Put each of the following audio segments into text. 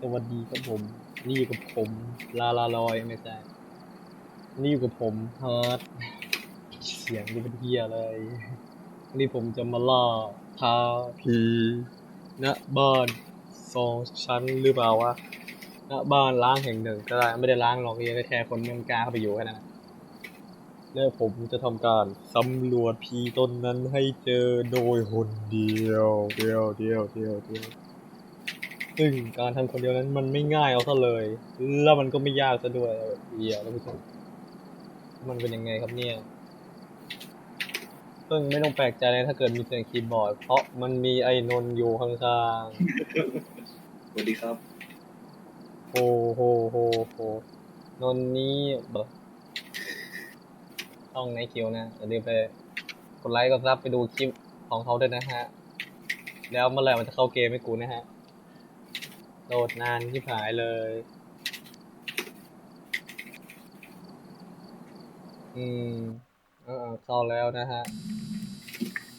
สวัสดีครับผม นี่อยู่กับผม ลาลาลอยไม่ใช่นี่อยู่กับผมฮาร์ดเสียงนี่เป็นเฮียเลยนี่ผมจะมาล่าท้าผีณบ้านสองชั้นหรือเปล่าวะณบ้านล้างแห่งหนึ่งก็ได้ไม่ได้ล้างหรอกเพียแค่คนไม่กล้าเข้าไปอยู่แค่นั้น แล้วผมจะทำการสำรวจผีต้นนั้นให้เจอโดยคนเดียวเดียวเดียวเดียวเดียวซึ่งการทำคนเดียวนั้นมันไม่ง่ายเอาซะเลย แล้วมันก็ไม่ยากซะด้วยเหี้ยท่านผู้ชมมันเป็นยังไงครับเนี่ยซึ่งไม่ต้องแปลกใจเลยถ้าเกิดมีเสียงคีย์บอร์ด เพราะมันมีไอ้นนท์อยู่ข้างสวัสดีครับๆโฮโฮโฮโฮนนท์นี้เบอ ต้องในคิวนะอย่าลืมไปกดไลค์กดซับไปดูคลิปของเขาด้วยนะฮะ แล้วเมื่อไหร่มันจะเข้าเกมให้กูนะฮะ โหลดนานที่ผายเลย อืมเออเข้าแล้วนะฮะ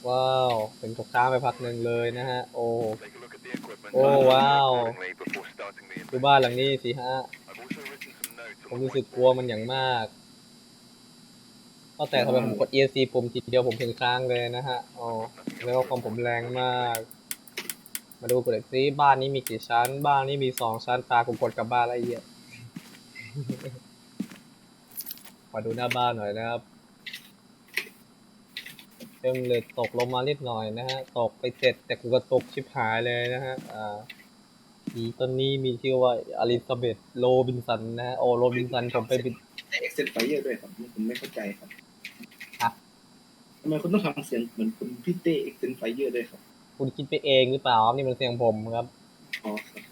ว้าว เป็นกค้างไปพักหนึ่งเลยนะฮะ โอ้ โอ้ว้าวดูบ้านหลังนี้สิฮะ ผมรู้สึกกลัวมันอย่างมาก ก็แต่ทำไมผมกด ESC ปุ่มทีเดียวผมถึงค้างเลยนะฮะอ๋อแล้วก็ความผมแรงมาก มาดูกันเลยสิบ้านนี้มีกี่ชั้น บ้านนี้มีสองชั้นตาผมกดกลับบ้านละเอียดมาดูหน้าบ้านหน่อยนะครับเริ่มเลยตกลงมานิดหน่อยนะฮะ ตกไปเจ็ดแต่กูก็ตกชิบหายเลยนะฮะ อ่าผีต้นนี้มีชื่อว่าอลิซาเบธโรบินสันนะฮะ โอโรบินสันผมไปบิน แต่เอ็กเซนไฟเยอร์ด้วยครับผมไม่เข้าใจครับ ทำไมคุณต้องทำเสียงเหมือนคุณพี่เต้เอ็กเซนไฟเยอร์ด้วยครับ คุณคิดไปเองหรือเปล่าครับนี่มันเสียงผมครับ อ๋อครับ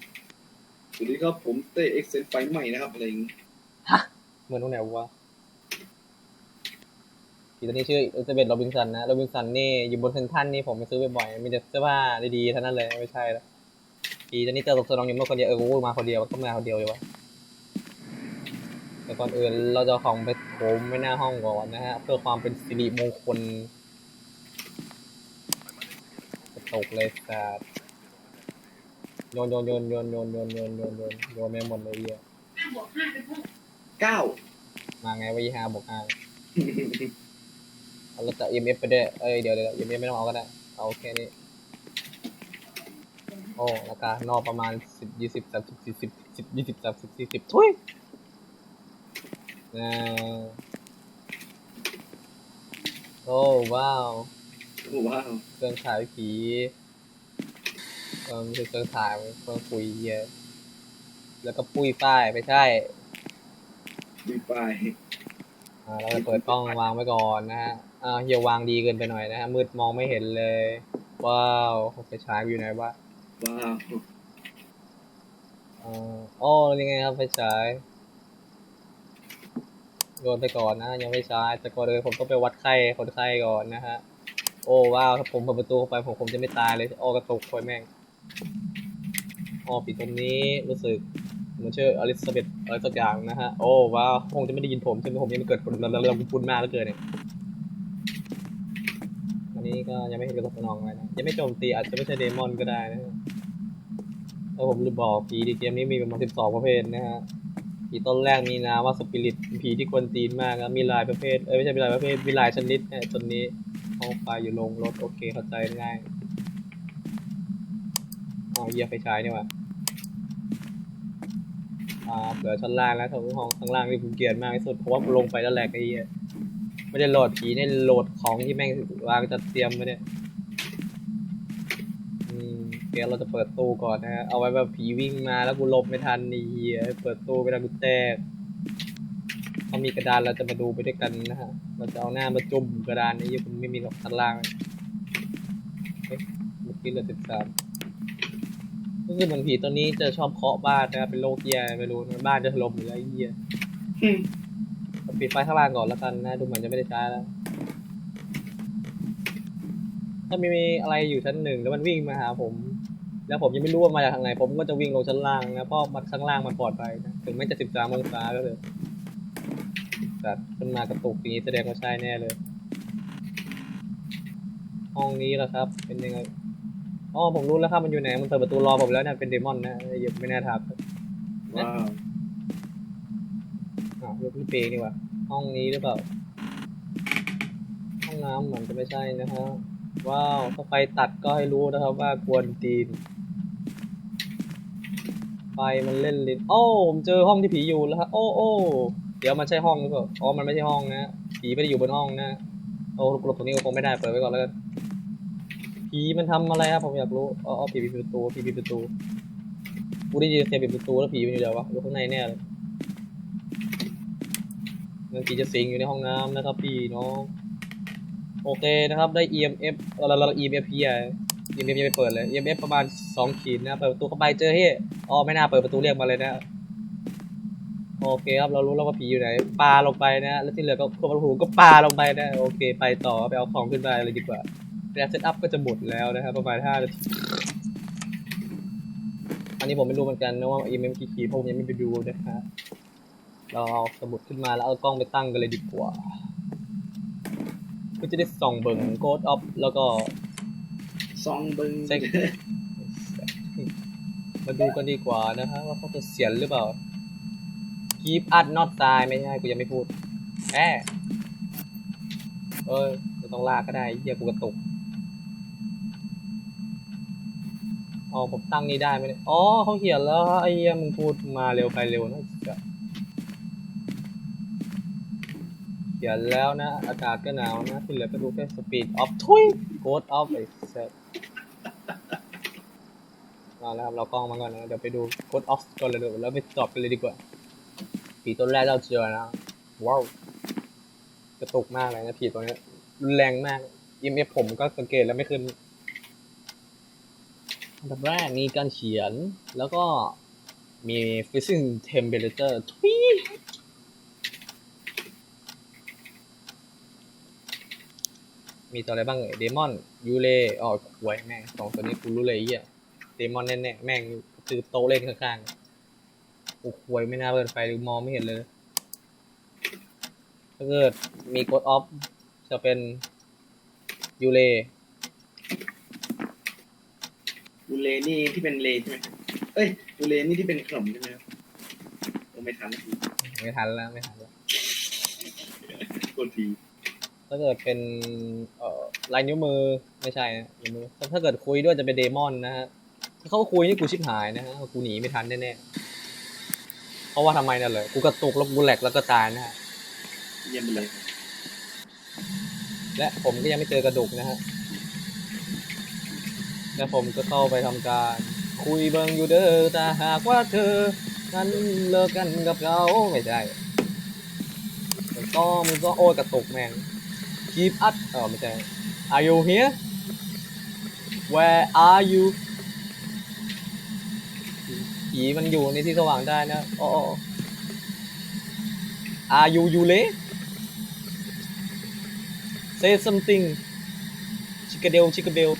สวัสดีครับผมเต้เอ็กเซนไฟใหม่นะครับอะไรอย่างงี้เหมือนตรงไหนวะผีตัวนี้ชื่ออลิซาเบธโรบินสันนะ โรบินสันนี่อยู่บนเซนทรันนี่ผมไปซื้อบ่อยๆ มีแต่เสื้อผ้าดีๆเท่านั้นเลย ไม่ใช่แล้วผีตัวนี้เจอตกสนองอยู่เมื่อคนเดียว เออกูมาคนเดียวต้องมาคนเดียวเลยวะ แต่ก่อนอื่นเราจะของไปโถมไว้หน้าห้องก่อนนะฮะ เพื่อความเป็นสิริมงคลตกเลยสัตว์โยนโยนโยนโยนโยนโยนโยนโยนโยนโยนไม่หมดเลยเหี้ยเก้ามาไงวะยี่ห้าบวกห้าเอาเราจะ EMF ไปด้วยเอ้ยเดี๋ยวเดี๋ยว EMF ไม่ต้องเอาก็ได้ เอาแค่นี้ โอ้ราคานอกประมาณสิบยี่สิบสามสิบสี่สิบสิบยี่สิบสามสิบสี่สิบทุย นะโอ้ว้าวโอ้ว้าวเครื่องฉายผีเออไม่ใช่เครื่องถ่ายมันเครื่องคุยเหี้ยแล้วก็ปุ้ยป้ายไม่ใช่ดีไปอ่าเราจะเปิดกล้องวางไว้ก่อนนะฮะอ่าเฮียวางดีเกินไปหน่อยนะฮะมืดมองไม่เห็นเลย ว้าวไฟฉายอยู่ไหนวะว้าวอ่าโอ้ยังไงครับไฟฉาย โยนไปก่อนนะ ยังไม่ใช้แต่ก่อนเลยผมต้องไปวัดไข้คนไข้ก่อนนะฮะ โอ้ว้าวถ้าผมเปิดประตูเข้าไปผมคงจะไม่ตายเลยโอ้กระตุกคอยแม่งอ๋อปิดตรงนี้รู้สึกมือนชื่ออลิซาเบธอะไรสักอย่างนะฮะ โอ้ว้าวคงจะไม่ได้ยินผมใช่ไหมผมยังไม่เกิดผลเราเราพูดมากแล้วเกินเนี่ยอันนี้ก็ยังไม่เห็นกระทบกนองอะไรนะยังไม่โจมตีอาจจะไม่ใช่เดมอนก็ได้นะฮะถ้าผมลืมบอกผีในเกมนี้มีประมาณสิบสองประเภทนะฮะ ผีต้นแรกมีนามว่าสปิริตผีที่กวนตีนมากมีหลายประเภทเอ้ยไม่ใช่มีหลายประเภทมีหลายชนิดนะตัวนี้ห้องไฟอยู่ลงรถโอเคเข้าใจง่ายเอ๋อเยียบไฟฉายนี่หว่าอ่าเหลือชั้นล่างแล้วทั้งห้องข้างล่างนี่ผมเกลียดมากที่สุดเพราะว่าลงไปแล้วแหลกไอ้เหี้ยไม่ได้โหลดผีเนี่ยโหลดของที่แม่งวางจัดเตรียมไว้เนี่ย เดี๋ยวเราจะเปิดตู้ก่อนนะฮะ เอาไว้แบบผีวิ่งมาแล้วกูหลบไม่ทันนี่เหี้ยเปิดตู้ไปแล้วกูแตกเขามีกระดานเราจะมาดูไปด้วยกันนะฮะ เราจะเอาหน้ามาจุ่มกระดานนี้ยังไม่มีหรอกชั้นล่างเฮ้ยเมื่อกี้เหลือสิบสามก็คือเหมือนผีตัวนี้จะชอบเคาะบ้านนะครับเป็นโรคเหี้ยไม่รู้บ้านจะถล่มหรืออะไรเหี้ยปิดไฟข้างล่างก่อนแล้วกันนะ ดูเหมือนจะไม่ได้ใช้แล้ว ถ้ามีอะไรอยู่ชั้นหนึ่งแล้วมันวิ่งมาหาผม แล้วผมยังไม่รู้ว่ามาจากทางไหน ผมก็จะวิ่งลงชั้นล่างนะเพราะมันข้างล่างมันปลอดภัยนะถึงแม้จะสิบสามองศาก็เลยแต่ขึ้นมากระตุกอย่างนี้แสดงว่าใช่แน่เลย ห้องนี้แหละครับ เป็นยังไงโอ้อ๋อผมรู้แล้วครับมันอยู่ไหนมันเปิดประตูรอผมแล้วนะเป็นเดมอนนะเหี้ยไม่น่าทับว้าวอะยกพี่เปย์นี่หว่า ห้องนี้หรือเปล่า ห้องน้ำเหมือนจะไม่ใช่นะฮะว้าวถ้าไฟตัดก็ให้รู้นะครับว่ากวนตีน ไฟมันเล่นลิ้นโอ้ผมเจอห้องที่ผีอยู่แล้วฮะโอ้โอ้เดี๋ยวมันใช่ห้องหรือเปล่าอ๋อมันไม่ใช่ห้องนะผีไม่ได้อยู่บนห้องนะโอ้หลบตรงนี้ก็คงไม่ได้เปิดไว้ก่อนแล้วกันผีมันทำอะไรครับผมอยากรู้อ๋ออ๋อผีปิดประตูผีปิดประตูกูได้ยินเสียงปิดประตูแล้วผีมันอยู่เดี๋ยววะอยู่ข้างในแน่เลยมันผีจะสิงอยู่ในห้องน้ำนะครับพี่น้องโอเคนะครับได้ EMF เราเรา EMF พี่อะ EMF ยังไม่เปิดเลย EMF ประมาณสองขีดนะเปิดประตูเข้าไปเจอเฮ้ย อ๋อไม่น่าเปิดประตูเรียกมาเลยนะโอเคครับเรารู้แล้วว่าผีอยู่ไหนปาลงไปนะแล้วที่เหลือก็ควบคุมก็ปาลงไปนะโอเค ไปต่อไปเอาของขึ้นมาเลยดีกว่าแล้วเซตอัพก็จะหมดแล้วนะครับประมาณห้านาทีอันนี้ผมไม่รู้เหมือนกันนะว่า EMF กี่ขีดเพราะผมยังไม่ไปดูนะครับเราเอาสมุดขึ้นมาแล้วเอากล้องไปตั้งกันเลยดีกว่าเพื่อจะได้ส่องเบิ่งโกดออฟแล้วก็ซองเบิงเซ็ง มาดูกันดีกว่านะฮะว่าเขาจะเสียนหรือเปล่า keep us not die ไม่ใช่กูยังไม่พูดแอบเอ้ยไม่ต้องลากก็ได้เฮียกูกระตุกอ๋อผมตั้งนี้ได้ไหมเนี่ยอ๋อเขาเขียนแล้วไอ้เฮียมึงพูดมาเร็วไปเร็วนะเขียนแล้วนะ อากาศก็หนาวนะที่เหลือก็ดูแค่ speed of ทุย code of ไอ้เซ็ต มาแล้วครับเรากล้องมาก่อนนะเดี๋ยวไปดูโค้ดออฟก่อนเลยเดี๋ยวแล้วไปตอบกันเลยดีกว่าผีตัวแรกเราเจอนะว้าวกระตุกมากเลยนะผีตัวนี้รุนแรงมากอิมเอฟผมก็สังเกตแล้วไม่ขึ้นอันดับแรกมีการเขียนแล้วก็มี freezing temperature ทุยมีตัวอะไรบ้างเอ่ยเดมอนยูเลอ๋อหวยแม่งสองตัวนี้กูรู้เลยเหี้ย เดมอนแน่ๆแม่งซื้อโต๊ะเล่นข้างๆโอ้โหวยไม่น่าเปิดไฟหรือมองไม่เห็นเลย ถ้าเกิดมีกดออฟจะเป็นยูเลบูเลนี่ที่เป็นเลใช่ไหมเอ้ยบูเลนี่ที่เป็นขนมใช่ไหมครับผมไม่ทันทีไม่ทันแล้วไม่ทันแล้วโทษทีถ้าเกิดเป็นเอ่อลายนิ้วมือไม่ใช่นะนิ้วมือถ้าถ้าเกิดคุยด้วยจะเป็นเดมอนนะฮะ ถ้าเขาคุยนี่กูชิบหายนะฮะกูหนีไม่ทันแน่ๆเพราะว่าทำไมนั่นเลยกูกระตุกแล้วกูแหลกแล้วก็ตายนะฮะเยี่ยมไปเลย และผมก็ยังไม่เจอกระดูกนะฮะและผมก็เข้าไปทำการคุยเบิงอยู่เด้อแต่หากว่าเธอนั้นเลิกกันกับเขาไม่ใช่มันก็มันก็โอ้ยกระตุกแม่ง keep up เออไม่ใช่ are you here where are you ผีมันอยู่ในที่สว่างได้นะโอ้อ้ are you you เล say something ชิคกเดลชิคกเบล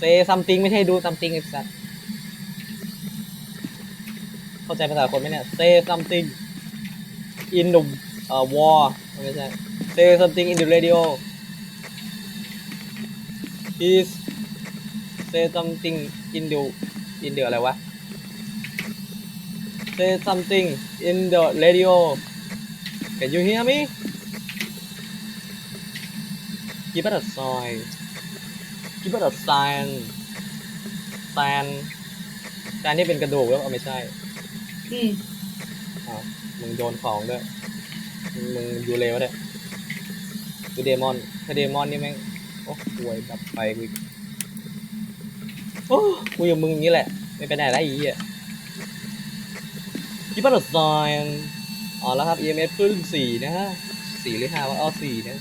say something ไม่ใช่ดู something ไอ้สัสเข้าใจภาษาคนไหมเนี่ย say something in the uh, war ไม่ใช่ say something in the radio please say something in the in the อะไรวะ say something in the radio can you hear me give it a sign give it a sign sign แซนที่เป็นกระดูกแล้วเอาไม่ใช่อืมอ้าวมึงโดนของด้วยมึงยูเลวะเนี่ยดูเดมอนถ้าเดมอนนี่แม่งโอ้ห่วยดับไปกูอีก โอ้กูอยู่มึงอย่างนี้แหละ ไม่ไปไหนแล้วอีอะคิดว่าเราซอยอ๋อแล้วครับ EMS ขึ้นสี่นะฮะสี่หรือห้าวะอ๋อสี่นะ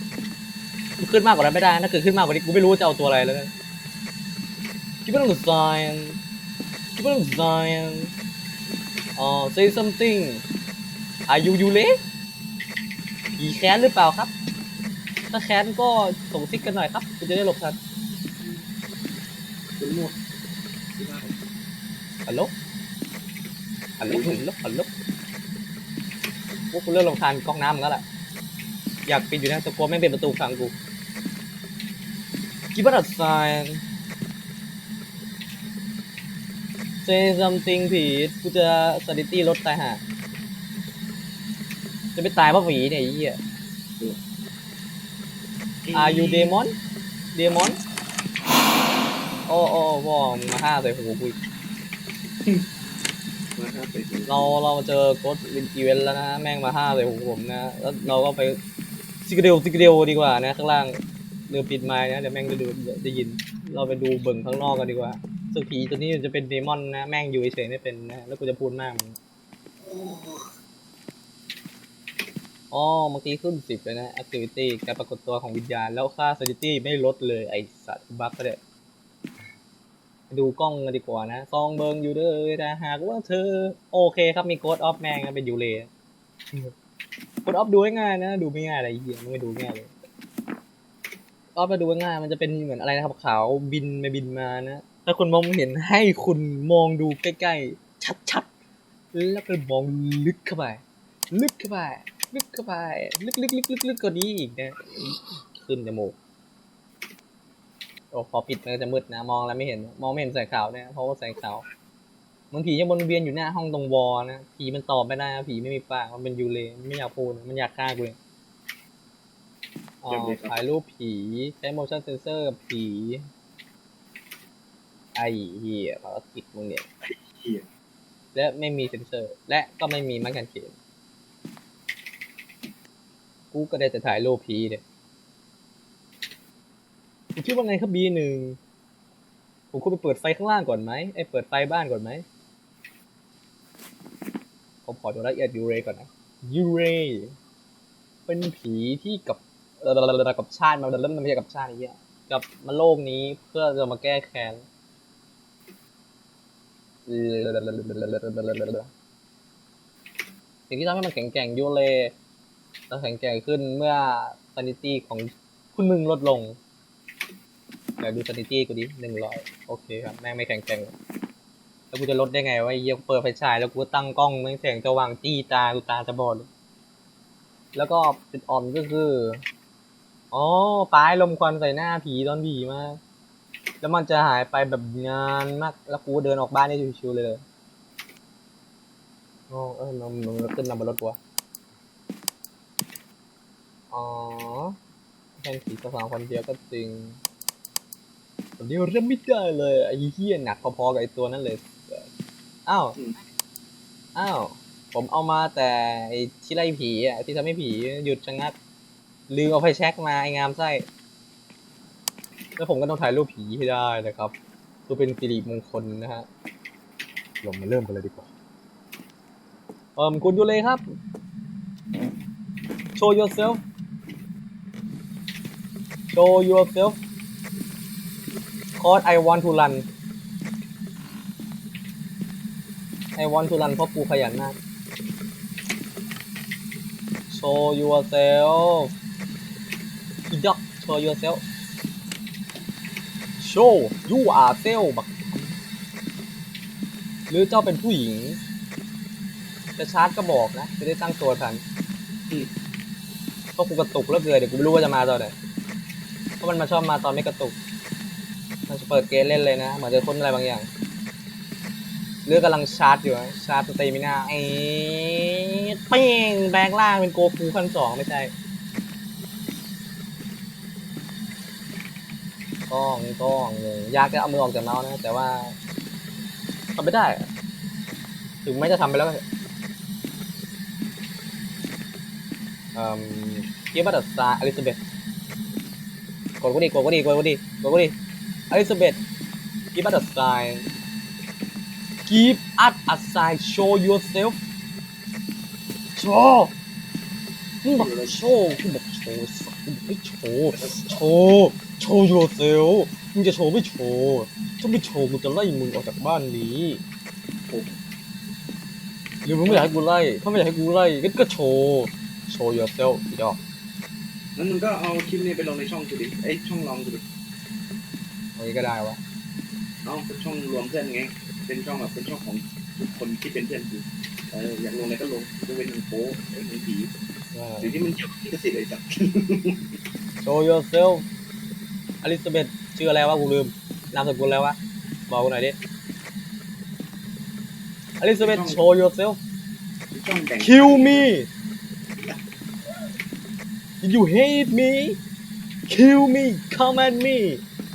ขึ้นมากกว่านั้นไม่ได้ ถ้าเกิดขึ้นมากกว่านี้กูไม่รู้จะเอาตัวอะไรแล้วนะคิดว่าเราซอยคิดว่าเราซอยอ๋อ say something are you you เล็ผีแค้นหรือเปล่าครับ ถ้าแค้นก็ส่งซิกกันหน่อยครับกูจะได้หลบทันหมด ฮัลโหลฮัลโหลฮัลโหลฮัลลพวกกูเลิกลงทานก๊อกน้ำแล้วแหละอยากปิดอยู่นะแต่กลัวแม่งเป็นประตูฝั่งกูกิบัตซาย say something ผีกูจะสติติลดตายห่าจะไปตายเพราะผีเนี่ยไอ้เหี้ย are you demon demon อ้โอ้พ่อมมาฆ่าใส่หูกูอีกมาครับไปดูเราเราเจอกดวินอีเวนต์แล้วนะแม่งมาฆ่าใส่หูผมนะแล้วเราก็ไปซิกเดลซิกเดลดีกว่านะข้างล่างเรือปิดไม้นะเดี๋ยวแม่งจะดูได้ยิน เราไปดูเบิ่งข้างนอกกันดีกว่าซึ่งผีตัวนี้จะเป็นเดมอนนะแม่งอยู่เฉยไม่เป็นนะแล้วกูจะพูดมากมึงอ๋อเมื่อกี้ขึ้นสิบเลยนะ activity การปรากฏตัวของวิญญาณ แล้วค่า sanity ไม่ลดเลยไอสัตว์บั๊กก็ได้ ดูกล้องกันดีกว่านะ ซองเบิงอยู่เด้อแต่หากว่าเธอ โอเคครับมีโกดออฟแมงเป็นยูเลโกดออฟดูง่ายนะ ดูไม่ง่ายอะไรเหี้ยไม่ดูง่ายเลยออฟมาดูง่ายมันจะเป็นเหมือนอะไรนะครับขาวบินไปบินมานะถ้าคุณมองเห็นให้คุณมองดูใกล้ๆชัดๆแล้วก็มองลึกเข้าไป ลึกเข้าไป ลึกเข้าไป ลึกๆๆๆกว่านี้อีกนะ ขึ้นจมูก อ้พอปิดมันก็จะมืดนะ มองแล้วไม่เห็น มองไม่เห็นแสงขาวเนี่ยเพราะว่าแสงขาวมันผียังวนเวียนอยู่หน้าห้องตรงวอลนะผีมันตอบไม่ได้นะผีไม่มีปากมันเป็นยูเลมันไม่อยากพูดมันอยากฆ่ากูเองอ๋อถ่ายรูปผีใช้ motion sensor กับผี ไอ้เหี้ยภารกิจมึงเนี่ยเหี้ยและไม่มีเซนเซอร์ และก็ไม่มีไม้กางเขนกูก็ได้แต่ถ่ายรูปผีเนี่ย คุณคิดว่าไงครับบีหนึ่งผมควรไปเปิดไฟข้างล่างก่อนไหมไอ้เปิดไฟบ้านก่อนไหมผมขอดูรายละเอียดยูเรก่อนนะยูเรเป็นผีที่กับกับชาติมาเริ่มไม่ใช่กับชาตินี้อะกับมาโลกนี้เพื่อจะมาแก้แค้นสิ่งที่ทำให้มันแข็งแกร่งยูเรแลจะแข็งแกร่งขึ้นเมื่อ sanity ของคุณมึงลดลง เดี๋ยวดู sanity กูดิหนึ่งร้อยโอเคครับแม่งไม่แข็งแกร่งแล้วกูจะลดได้ไงวะเหี้ยกูเปิดไฟฉายแล้วกูตั้งกล้องแม่งแสงจะวางจี้ตากูตาจะบอดแล้วก็จุดอ่อนก็คืออ๋อปลายลมควันใส่หน้าผีตอนผีมากแล้วมันจะหายไปแบบงานมาก แล้วกูเดินออกบ้านได้ชิวๆเลยโอ้เออมันมันขึ้นนำบนรถวะอ๋อแทนผีสาวคนเดียวก็จริง ตอนนี้เริ่มไม่ได้เลยไอ้เหี้ยหนักพอๆกับไอ้ตัวนั้นเลย อ้าว อ้าว ผมเอามาแต่ไอ้ที่ไล่ผีอะที่ทำให้ผีหยุดชะงักลืมเอาไฟแช็กมาไอ้งามไส้ แล้วผมก็ต้องถ่ายรูปผีให้ได้นะครับเพื่อเป็นสิริมงคลนะฮะเรามาเริ่มกันเลยดีกว่า เอ่มคุณยูเลยครับ show yourself show yourself cause I want to run I want to run เพราะกูขยันมาก show yourself อีดอก show yourself show you are self บักหรือเจ้าเป็นผู้หญิง จะชาร์จก็บอกนะ จะได้ตั้งตัวทันเพราะกูกระตุกแล้วเกินเดี๋ยวกูไม่รู้ว่าจะมาตอนไหนเพราะมันมาชอบมาตอนไม่กระตุก มันจะเปิดเกมเล่นเลยนะ เหมือนจะค้นอะไรบางอย่าง เรือกำลังชาร์จอยู่ชาร์จสเตมินาไอ้เป้งแบงล่างเป็นโกคูขั้นสองไม่ใช่กล้องกล้องเลยยากจะเอามือออกจากเมาส์นะ แต่ว่าทำไม่ได้ ถึงไม่จะทำไปแล้วก็เอะอืมคิดว่าดัสซาอลิซาเบธกดกูดิกดกูดิกดกูดิกดกูดิ อลิซาเบธคิดว่าดัสซา give us a sign show yourself โชว์มึงบอกโชว์กูบอกโชว์สักกูบอกไม่โชว์โชว์โชว์ yourself มึงจะโชว์ไม่โชว์ถ้าไม่โชว์กูจะไล่มึงออกจากบ้านนี้หรือมึงไม่อยากให้กูไล่ถ้าไม่อยากให้กูไล่ก็ก็โชว์โชว์ yourself อีดอกแล้วมึงก็เอาคลิปนี้ไปลงในช่องกูดิเอ้ยช่องลองกูดิ อันนี้ก็ได้วะเอาเป็นช่องรวมเพื่อนไง เป็นช่องแบบเป็นช่องของทุกคนที่เป็นเพื่อนกูเอออยากลงอะไรก็ลงจะเป็นหนังโป๊เอ้ยหนังผีหรือที่มันเกี่ยวกับลิขสิทธิ์อะไรจัดโชว์ yourself อลิซาเบธชื่ออะไรวะกูลืมนามสกุลอะไรวะบอกกูหน่อยดิ Elizabeth show yourself ช่องแต่ง kill me Did you hate me kill me come at me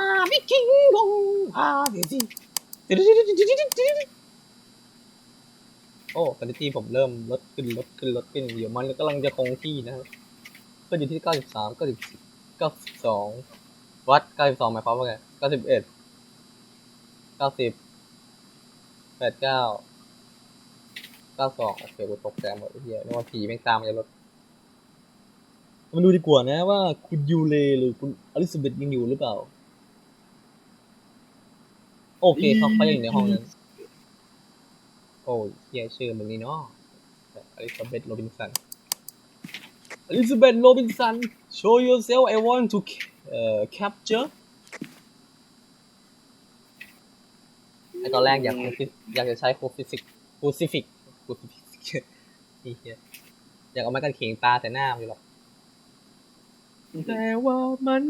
าบิคิงกงอาเดี๋ยวสิโอ้คุณภาผมเริ่มลดขึ้นลดขึ้นลดขึ้นเดี๋ยวมันกำลังจะคงที่นะครับก็อยู่ที่เก้าสิบสามเก้าสิบเ93บสองวัด 92หมายความว่าไงเก้าสิบเอ็ดเก้าสิบแปดเก้าเก้าสองโอเคกูตกใจหมดเฮียนึกว่าผีแม่งตามมาจะลดมาดูดีกว่านะว่าคุณยูเลหรือคุณอลิซาเบธยังอยู่หรือเปล่า โอเคเขาเขายังอยู่ในห้องนั้น โอ้ยเฮียชื่อมึงนี่เนาะอลิซาเบธโรบินสันอลิซาเบธโรบินสัน show yourself I want to uh, capture ไอตอนแรกอยากอยากจะใช้โคฟิสิกโคซิฟิกโคซิฟิกนี่เฮียอยากเอาไม้กางเขนปลาแต่หน้ามันอยู่หรอกแต่ว่ามัน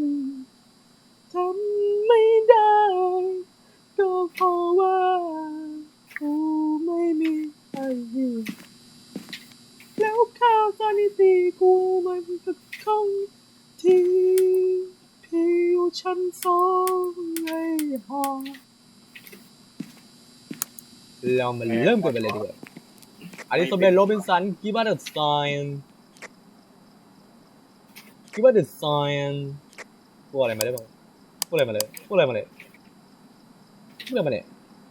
ทำไม่ได้ ก็เพราะว่ากูไม่มีใครอยู่แล้วข้าวซานิตีกูมันก็คงที่ผิวชั้นสองไอ้หอเรามาเริ่มกันไปเลยดีกว่าอลิซาเบธโรบินสัน give us a sign give us a sign พูดอะไรมาได้บ้างพูดอะไรมาเลยพูดอะไรมาเลย พูดอะไรมาเลย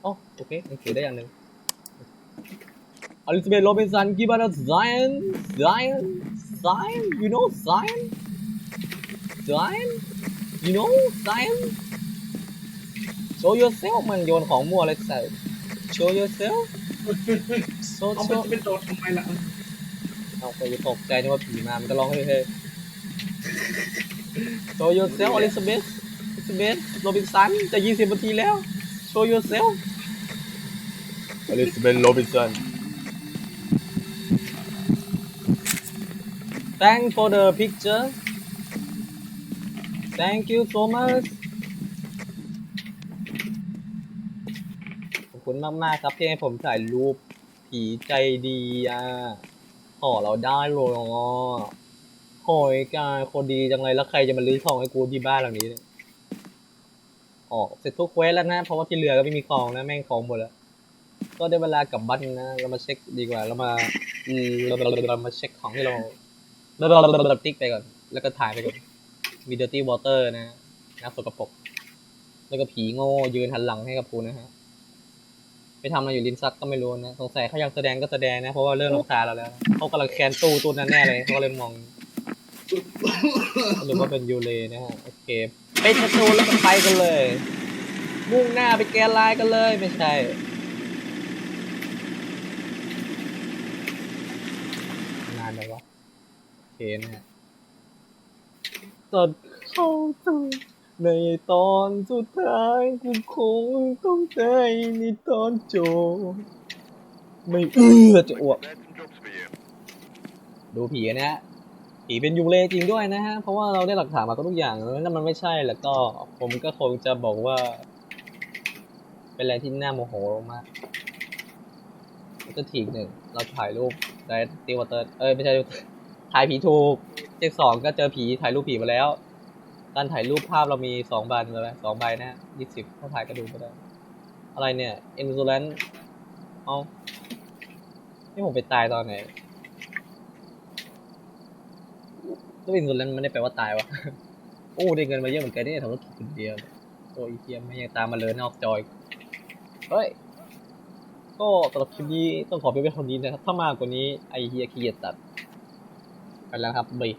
อ๋อโอเคหนังสือได้อย่างหนึ่งอลิซาเบธโรบินสัน give us a sign sign sign you know sign sign you know sign show yourself มันโยนของมั่วอะไรใส่ show yourself so เอา so ไปเป็นโดนทำไมล่ะเอาไปตกใจนึกว่าผีมามันก็ร้องเฮ้ยเฮ้ย show yourself Elizabeth Elizabeth Robinson จะยี่สิบนาทีแล้ว show yourself Elizabeth Robinson thank for the picture thank you so much ขอบคุณมาก ๆ ครับที่ให้ผมถ่ายรูปผีใจดีอะขอเราได้เลยอะโหยกายคนดีจังเลยแล้วใครจะมาลื้อของให้กูที่บ้านหลังนี้เนี่ย ออกเสร็จทุกเควสแล้วนะ เพราะว่าที่เหลือก็ไม่มีของนะแม่งของหมดแล้ว ก็ได้เวลากลับบ้านนะ เรามาเช็คดีกว่า เรามาอืมเราเราเรามาเช็คของที่เราเราเราเราเราติ๊กไปก่อน แล้วก็ถ่ายไปก่อน มี dirty water นะน้ำสกปรก แล้วก็ผีโง่ยืนหันหลังให้กับกูนะฮะ ไปทำอะไรอยู่ลินซักก็ไม่รู้นะ สงสัยเขาอยากแสดงก็แสดงนะ เพราะว่าเริ่มรำคาเราแล้ว เขากำลังแคนตู้ตู้นั้นแน่เลย เขาก็เลยมองหรือว่าเป็นยูเลนะฮะ โอเค ไปประตูแล้วก็ไปกันเลย มุ่งหน้าไปแกนไลน์กันเลยไม่ใช่นานไหมวะเคนะฮะตอนเข้าตัวในตอนสุดท้ายกูคงต้องใจในตอนโจบไม่เอื้อจะอ้วกดูผีนะฮะ ผีเป็นยูเลจริงด้วยนะฮะ เพราะว่าเราได้หลักฐานมาก็ทุกอย่างแล้วนั่นมันไม่ใช่แล้วก็ ผมก็คงจะบอกว่า เป็นอะไรที่น่าโมโหมากแล้วก็ทีอีกหนึ่งเราถ่ายรูปได้ตีวเตอร์เอ้ยไม่ใช่ถ่ายผีถูกเช็คสองก็เจอผีถ่ายรูปผีมาแล้วการถ่ายรูปภาพเรามีสองใบเลยสองใบนะยี่สิบถ้าถ่ายก็ดูก็ได้ อะไรเนี่ย อินซูเลนเอานี่ผมไปตายตอนไหน ตัวอินซูเลนไม่ได้แปลว่าตายวะโอ้ได้เงินมาเยอะเหมือนกันเนี่ยทำธุรกิจคนเดียวโอ้ยเทียมไม่ยังตามมาเลยนอกจอยเฮ้ยก็สำหรับคลิปนี้ต้องขอเป็นเพียงเท่านี้นะครับถ้ามากกว่านี้ไอเฮียขี้เกียจตัดไปแล้วครับบาย